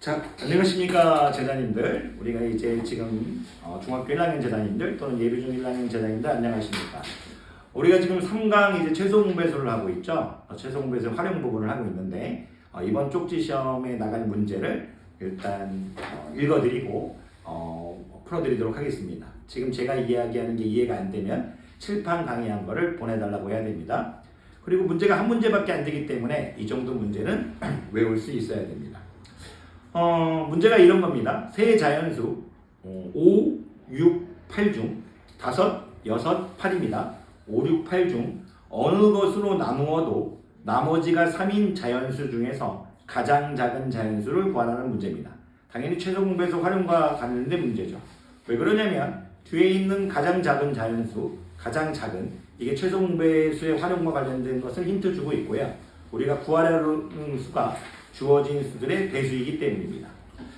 자, 안녕하십니까 제자님들. 우리가 이제 지금 어, 중학교 1학년 제자님들 또는 예비중 1학년 제자님들 안녕하십니까. 우리가 지금 3강 이제 최소 공배수를 하고 있죠. 어, 최소 공배수 활용 부분을 하고 있는데 어, 이번 쪽지 시험에 나간 문제를 일단 어, 읽어드리고 어, 풀어드리도록 하겠습니다. 지금 제가 이야기하는 게 이해가 안 되면 칠판 강의한 거를 보내달라고 해야 됩니다. 그리고 문제가 한 문제밖에 안 되기 때문에 이 정도 문제는 외울 수 있어야 됩니다. 어, 문제가 이런 겁니다. 세 자연수 어, 5, 6, 8중 다섯, 여섯, 8입니다. 5, 6, 8 중 어느 것으로 나누어도 나머지가 3인 자연수 중에서 가장 작은 자연수를 구하라는 문제입니다. 당연히 최소 공배수 활용과 관련된 문제죠. 왜 그러냐면 뒤에 있는 가장 작은 자연수, 가장 작은 이게 최소 공배수의 활용과 관련된 것을 힌트 주고 있고요. 우리가 구하라는 수가 주어진 수들의 배수이기 때문입니다.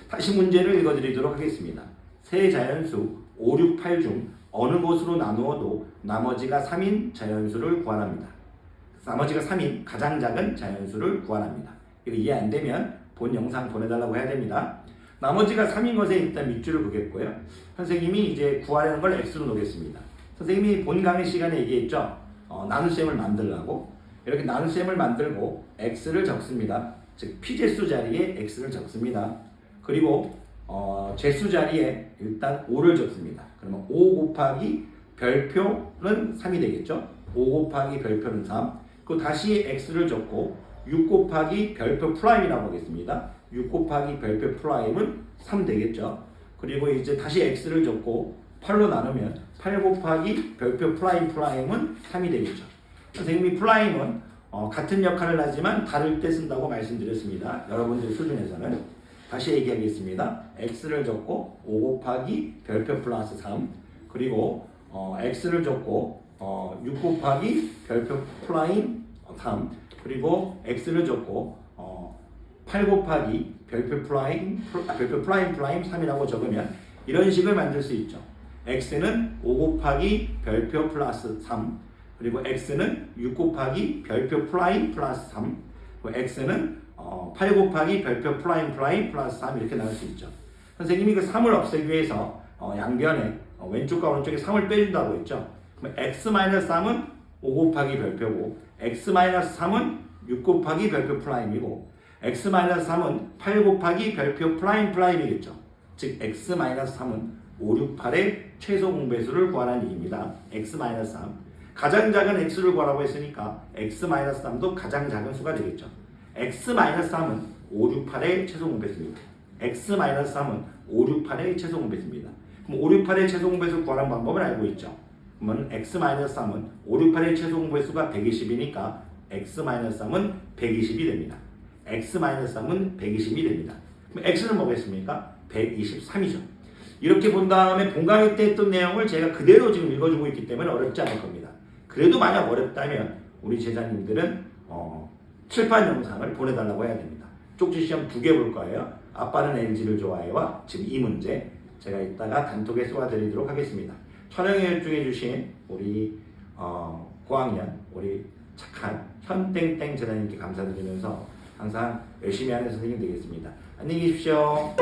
다시 문제를 읽어드리도록 하겠습니다. 세 자연수 5, 6, 8 중 어느 곳으로 나누어도 나머지가 3인 자연수를 구하랍니다. 나머지가 3인 가장 작은 자연수를 구하랍니다. 이거 이해 안 되면 본 영상 보내달라고 해야 됩니다. 나머지가 3인 것에 일단 밑줄을 그겠고요. 선생님이 이제 구하려는 걸 x로 놓겠습니다. 선생님이 본 강의 시간에 얘기했죠. 어, 나눗셈을 만들라고 이렇게 나눗셈을 만들고 x를 적습니다. 즉 p제수 자리에 x를 적습니다. 그리고 어, 제수 자리에 일단 5를 적습니다. 그러면 5 곱하기 별표는 3이 되겠죠. 5 곱하기 별표는 3. 그 다시 x를 적고 6 곱하기 별표 프라임이라고 하겠습니다. 6 곱하기 별표 프라임은 3 되겠죠. 그리고 이제 다시 x를 적고 8로 나누면 8 곱하기 별표 프라임 프라임은 3이 되겠죠. 선생님이 프라임은 어, 같은 역할을 하지만 다를 때 쓴다고 말씀드렸습니다. 여러분들 수준에서는 다시 얘기하겠습니다. x를 적고 5 곱하기 별표 플러스 3 그리고 어, x를 적고 어, 6 곱하기 별표 프라임 3 그리고 x를 적고 어, 8 곱하기 별표 프라임 플- 아, 별표 프라임 프라임 3이라고 적으면 이런 식을 만들 수 있죠. x는 5 곱하기 별표 플러스 3 그리고 x는 6 곱하기 별표 프라임 플러스 3 그리고 x는 어, 8 곱하기 별표 프라임 프라임 플러스 3 이렇게 나올 수 있죠. 선생님이 그 3을 없애기 위해서 어, 양변에 어, 왼쪽과 오른쪽에 3을 빼준다고 했죠. 그럼 x-3은 5 곱하기 별표고 x-3은 6 곱하기 별표 프라임이고 x-3은 8 곱하기 별표 프라임 프라임이겠죠. 즉 x-3은 5, 6, 8의 최소 공배수를 구하라는 얘기입니다. x-3 가장 작은 x를 구하라고 했으니까 x-3도 가장 작은 수가 되겠죠. x-3은 5, 6, 8의 최소 공배수입니다. x-3은 5, 6, 8의 최소 공배수입니다. 그럼 5, 6, 8의 최소 공배수 구하는 방법을 알고 있죠. 그러면 x-3은 5, 6, 8의 최소 공배수가 120이니까 x-3은 120이 됩니다. x-3은 120이 됩니다. 그럼 x는 뭐겠습니까? 123이죠. 이렇게 본 다음에 본강의 때 했던 내용을 제가 그대로 지금 읽어주고 있기 때문에 어렵지 않을 겁니다. 그래도 만약 어렵다면 우리 제자님들은 어, 칠판 영상을 보내달라고 해야 됩니다. 쪽지 시험 두 개 볼 거예요. 아빠는 LG를 좋아해와 지금 이 문제 제가 이따가 단톡에 쏘아드리도록 하겠습니다. 촬영에 열중해 주신 우리 어, 고학년 우리 착한 현땡땡 제자님께 감사드리면서 항상 열심히 하는 선생님 되겠습니다. 안녕히 계십시오.